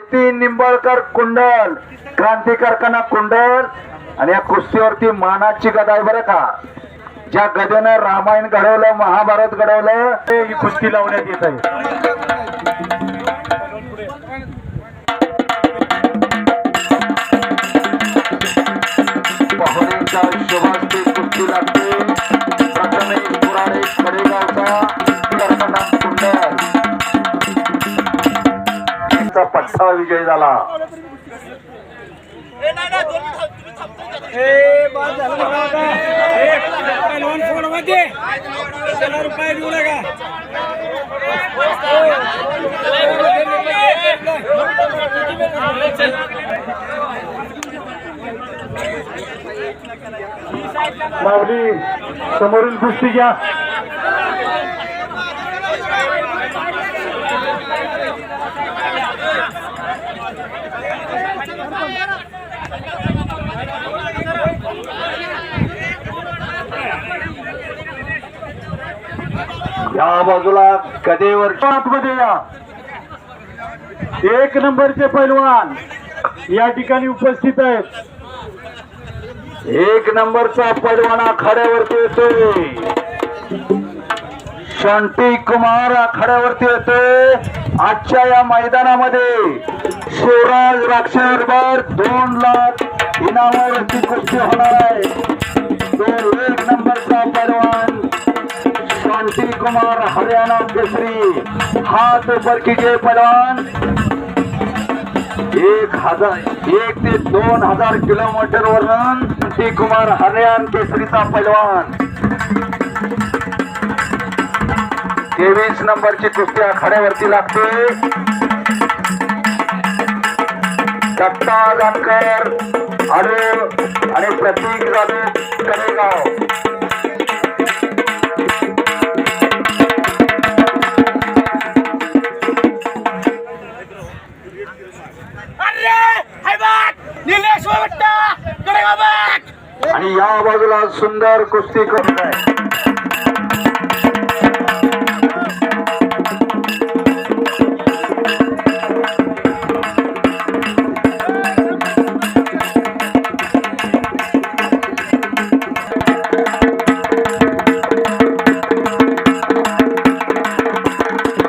नितीन निंबाळकर कुंडल क्रांती कारखाना कुंडल आणि या कुस्तीवरती मानाची गदा आहे बरं का. ज्या गदेनं रामायण घडवलं महाभारत घडवलं ते ही कुस्ती लावण्यात येत आहे. पाहुण्यांच्या हिशोबात कुस्ती लागते. प्रथमेश पुराणे खडेगावचा विजय झाला. माऊली समोरील कुस्ती घ्या. या बाजूला कदेवर आतमध्ये या. एक नंबरचे पैलवान या ठिकाणी उपस्थित आहेत. एक नंबरचा पैलवान आखाड्यावरती येतोय. शांती कुमार आखाड्यावरती येतोय. आजच्या या मैदानामध्ये स्वराज राक्षसबरोबर दोन लाख इनामावरती कुस्ती होणार आहे. तो एक नंबरचा पैलवान कुमार हरियाणा केसरी हात ऊपर कीजिए पहलवान. एक हजार एक ते दोन हजार किलोमीटर वरून शांती कुमार हरियाण केसरीचा पैलवान तेवीस नंबरची कुस्ती आखाड्यावरती लागते. दत्ता जानकर अरे आणि प्रतीक जाधव कडेगाव. आणि या बाजूला सुंदर कुस्ती करत आहे.